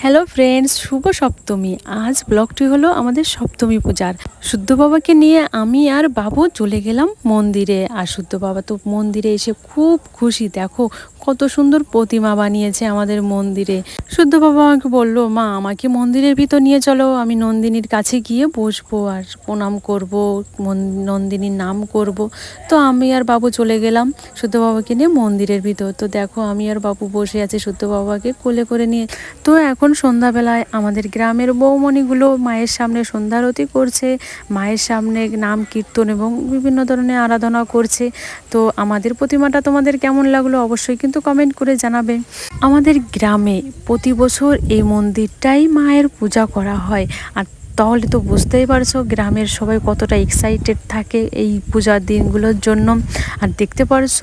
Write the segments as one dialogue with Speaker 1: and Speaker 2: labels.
Speaker 1: Hello friends শুভ সপ্তমী। আজ ব্লগটি হলো আমাদের সপ্তমী পূজার। শুদ্ধ বাবাকে নিয়ে আমি আর বাবু চলে গেলাম মন্দিরে। আর শুদ্ধ বাবা তো মন্দিরে এসে খুব খুশি। দেখো কত সুন্দর প্রতিমা বানিয়েছে আমাদের মন্দিরে। শুদ্ধ বাবা আমাকে বলল, মা, আমাকে মন্দিরের ভিতর নিয়ে চলো, আমি নন্দিনীর কাছে গিয়ে বসবো আর প্রণাম করব নন্দিনীর নাম করব। তো আমি আর বাবু চলে গেলাম শুদ্ধ বাবাকে নিয়ে মন্দিরের ভিতর। তো দেখো, আমি আর বাবু বসে আছি শুদ্ধ বাবাকে কোলে করে নিয়ে। তো এখন সন্ধ্যাবেলায় আমাদের গ্রামের বৌমণিগুলো মায়ের সামনে সন্ধ্যারতি করছে, মায়ের সামনে নাম, কীর্তন এবং বিভিন্ন ধরনের আরাধনা করছে। তো আমাদের প্রতিমাটা তোমাদের কেমন লাগল অবশ্যই কিন্তু কমেন্ট করে জানাবে। আমাদের গ্রামে প্রতি বছর এই মন্দিরটাই মায়ের পূজা করা হয়। আর তাহলে তো বুঝতেই পারছ, গ্রামের সবাই কতটা এক্সাইটেড থাকে এই পূজার দিনগুলোর জন্য। আর দেখতে পারছ,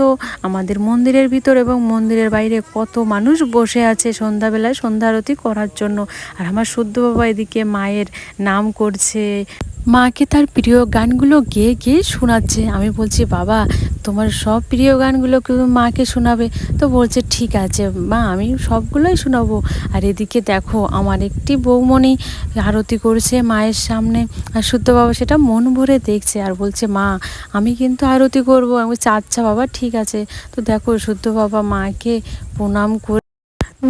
Speaker 1: আমাদের মন্দিরের ভিতর এবং মন্দিরের বাইরে কত মানুষ বসে আছে সন্ধ্যাবেলায় সন্ধ্যা আরতি করার জন্য। আর আমার শুদ্ধ বাবা এদিকে মায়ের নাম করছে মাকে তার প্রিয় গানগুলো গেয়ে গেয়ে শোনাচ্ছে। আমি বলছি, বাবা, তোমার সব প্রিয় গানগুলো মাকে শোনাবে? তো বলছে, ঠিক আছে, মা, আমি সবগুলোই শোনাবো। আর এদিকে দেখো, আমার একটি বৌমণি আরতি করছে মায়ের সামনে। আর শুদ্ধ বাবা সেটা মন ভরে দেখছে আর বলছে, মা, আমি কিন্তু আরতি করব। আমি বলছি আচ্ছা বাবা, ঠিক আছে। তো দেখো, শুদ্ধ বাবা মাকে প্রণাম করে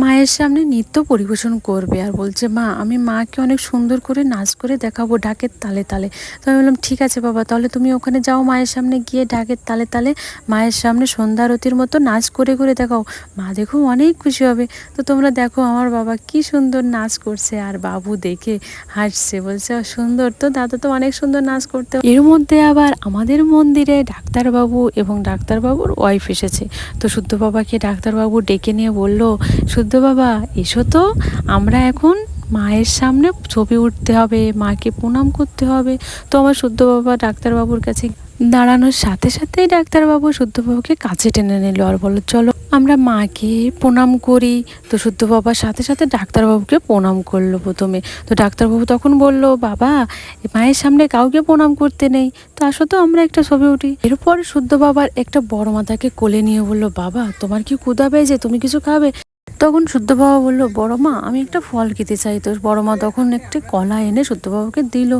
Speaker 1: মায়ের সামনে নৃত্য পরিবেশন করবে আর বলছে, মা, আমি মাকে অনেক সুন্দর করে নাচ করে দেখাবো ঢাকের তালে তালে। তো আমি বললাম, ঠিক আছে বাবা, তাহলে তুমি ওখানে যাও মায়ের সামনে গিয়ে ঢাকের তালে তালে, মায়ের সামনে সন্ধ্যারতির মতো নাচ করে করে দেখাও। মা দেখো অনেক খুশি হবে। তো তোমরা দেখো আমার বাবা কি সুন্দর নাচ করছে আর বাবু দেখে হাসছে। বলছে সুন্দর তো, দাদা তো অনেক সুন্দর নাচ করতে এর মধ্যে আবার আমাদের মন্দিরে ডাক্তারবাবু এবং ডাক্তারবাবুর ওয়াইফ এসেছে। তো শুদ্ধ বাবাকে ডাক্তারবাবু ডেকে নিয়ে বলল শুদ্ধ বাবা, এসো তো। আমরা এখন মায়ের সামনে ছবি উঠতে হবে, মাকে প্রণাম করতে হবে। তো আমার শুদ্ধ বাবা ডাক্তারবাবুর কাছে দাঁড়ানোর সাথে সাথেই ডাক্তারবাবু শুদ্ধবাবুকে কাছে টেনে নিল আর বলো চলো, আমরা মাকে প্রণাম করি। তো শুদ্ধ বাবার সাথে সাথে ডাক্তারবাবুকে প্রণাম করল প্রথমে। তো ডাক্তারবাবু তখন বলল, বাবা মায়ের সামনে কাউকে প্রণাম করতে নেই। তো আসো তো, আমরা একটা ছবি উঠি। এরপর শুদ্ধ বাবার একটা বড় মাতাকে কোলে নিয়ে বলল, বাবা, তোমার কি ক্ষুধা পেয়েছে? তুমি কিছু খাবে? তখন শুদ্ধ বাবা বলল, বড় মা, আমি একটা ফল খেতে চাই তো বড় মা তখন একটি কলা এনে শুদ্ধ বাবাকে দিল।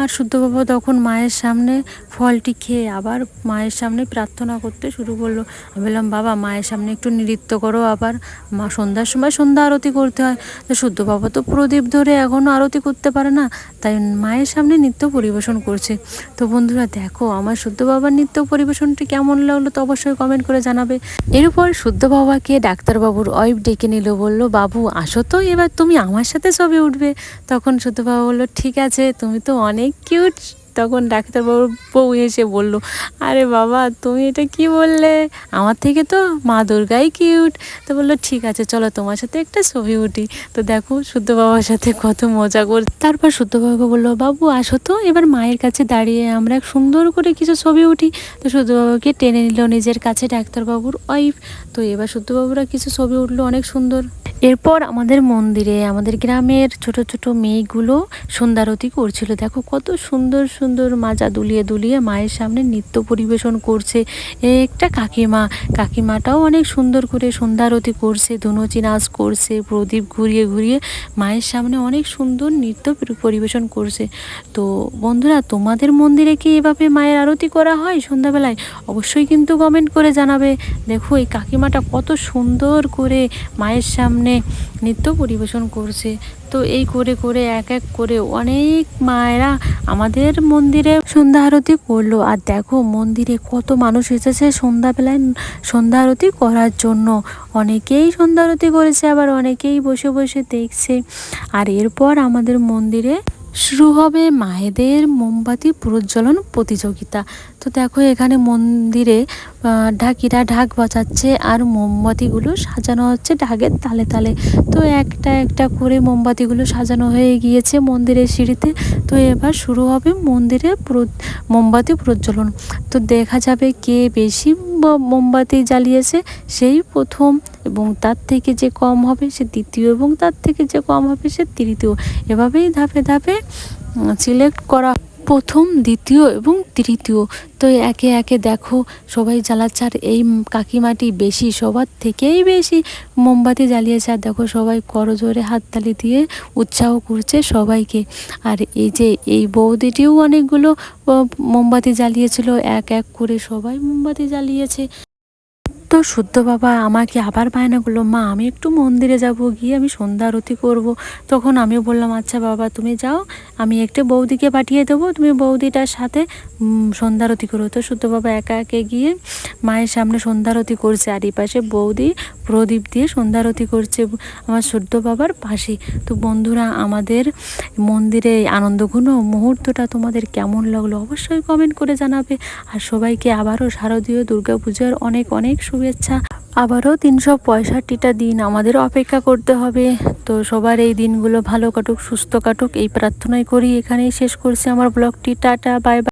Speaker 1: আর শুদ্ধ বাবা তখন মায়ের সামনে ফলটি খেয়ে আবার মায়ের সামনে প্রার্থনা করতে শুরু করল। আমি বললাম, বাবা, মায়ের সামনে একটু নৃত্য করো আবার। মা সন্ধ্যার সময় সন্ধ্যা আরতি করতে হয়। তো শুদ্ধ বাবা তো প্রদীপ ধরে এখনও আরতি করতে পারে না, তাই মায়ের সামনে নৃত্য পরিবেশন করছে। তো বন্ধুরা, দেখো আমার শুদ্ধ বাবার নৃত্য পরিবেশনটি কেমন লাগল তো অবশ্যই কমেন্ট করে জানাবে। এরপর শুদ্ধ বাবাকে ডাক্তারবাবুর ওয়াইফ ডেকে নিল, বলল, বাবু, আসো তো, এবার তুমি আমার সাথে ছবি উঠবে। তখন শুদ্ধ বাবা বলল, ঠিক আছে, তুমি তো অনেক কিউট তখন ডাক্তারবাবুর বউ এসে বলল, আরে বাবা, তুমি এটা কি বললে? আমার থেকে তো মা দুর্গাই কিউট তো বলল, ঠিক আছে, চলো তোমার সাথে একটা ছবি উঠি। তো দেখো শুদ্ধ বাবার সাথে কত মজা কর, তারপর শুদ্ধ বাবাকে বলল, বাবু, আসো তো, এবার মায়ের কাছে দাঁড়িয়ে আমরা সুন্দর করে কিছু ছবি উঠি। তো শুদ্ধ বাবাকে টেনে নিল নিজের কাছে ডাক্তারবাবুর ওয়াইফ তো এবার শুদ্ধবাবুরা কিছু ছবি উঠল, অনেক সুন্দর। এরপর আমাদের মন্দিরে, আমাদের গ্রামের ছোট ছোট মেয়েগুলো সন্ধ্যারতি করছিল। দেখো কত সুন্দর সুন্দর মাজা দুলিয়ে দুলিয়ে মায়ের সামনে নৃত্য পরিবেশন করছে। একটা কাকিমা, কাকিমাটাও অনেক সুন্দর করে সন্ধ্যারতি করছে ধুনুচি নাচ করছে, প্রদীপ ঘুরিয়ে ঘুরিয়ে মায়ের সামনে অনেক সুন্দর নৃত্য পরিবেশন করছে। তো বন্ধুরা, তোমাদের মন্দিরে কি এভাবে মায়ের আরতি করা হয় সন্ধ্যাবেলায়? অবশ্যই কিন্তু কমেন্ট করে জানাবে। দেখো এই কাকিমাটা কত সুন্দর করে মায়ের সামনে নৃত্য পরিবেশন করছে। তো এই করে করে এক এক করে অনেক মায়েরা আমাদের মন্দিরে সন্ধ্যা আরতি করল। আর দেখো মন্দিরে কত মানুষ এসেছে সন্ধ্যাবেলায় সন্ধ্যা আরতি করার জন্য। অনেকেই সন্ধ্যা আরতি করেছে, আবার অনেকেই বসে বসে দেখছে। আর এরপর আমাদের মন্দিরে শুরু হবে মায়েদের মোমবাতি প্রজ্বলন প্রতিযোগিতা। তো দেখো এখানে মন্দিরে ঢাকিরা ঢাক বাজাচ্ছে আর মোমবাতিগুলো সাজানো হচ্ছে ঢাকের তালে তালে। তো একটা একটা করে মোমবাতিগুলো সাজানো হয়ে গিয়েছে মন্দিরের সিঁড়িতে। তো এবার শুরু হবে মন্দিরে মোমবাতি প্রজ্বলন। তো দেখা যাবে কে বেশি মোমবাতি জ্বালিয়েছে, সেই প্রথম এবং তার থেকে যে কম হবে সে দ্বিতীয় এবং তার থেকে যে কম হবে সে তৃতীয়। এভাবেই ধাপে ধাপে সিলেক্ট করা প্রথম, দ্বিতীয় এবং তৃতীয়। তো একে একে দেখো, সবাই জ্বালাচ্ছে। আর এই কাকিমাটি বেশি, সবার থেকেই বেশি মোমবাতি জ্বালিয়েছে। আর দেখো, সবাই করজোরে হাততালি দিয়ে উৎসাহ করছে সবাইকে। আর এই যে, এই বৌদিটিও অনেকগুলো মোমবাতি জ্বালিয়েছিল। এক এক করে সবাই মোমবাতি জ্বালিয়েছে। তো শুদ্ধ বাবা, আমাকে আবার বায়না করল, মা, আমি একটু মন্দিরে যাব, গিয়ে আমি সন্ধ্যা আরতি করব। তখন আমিও বললাম আচ্ছা বাবা, তুমি যাও, আমি একটা বৌদিকে পাঠিয়ে দেবো, তুমি বৌদিটার সাথে সন্ধ্যা আরতি করো। তো শুদ্ধ বাবা একা একে গিয়ে মায়ের সামনে সন্ধ্যা আরতি করছে, আর এই পাশে বৌদি প্রদীপ দিয়ে সন্ধ্যা আরতি করছে আমার শুদ্ধ বাবার পাশে। তো বন্ধুরা, আমাদের মন্দিরে আনন্দঘন মুহূর্তটা তোমাদের কেমন লাগল অবশ্যই কমেন্ট করে জানাবে। আর সবাইকে আবারও শারদীয় দুর্গাপূজার অনেক অনেক শুভেচ্ছা। আবারও তিনশো পঁয়ষট্টিটা দিন আমাদের অপেক্ষা করতে হবে। তো সবার এই দিনগুলো ভালো কাটুক, সুস্থ কাটুক, এই প্রার্থনাই করি। এখানেই শেষ করছি আমার ব্লগটি। Tata, by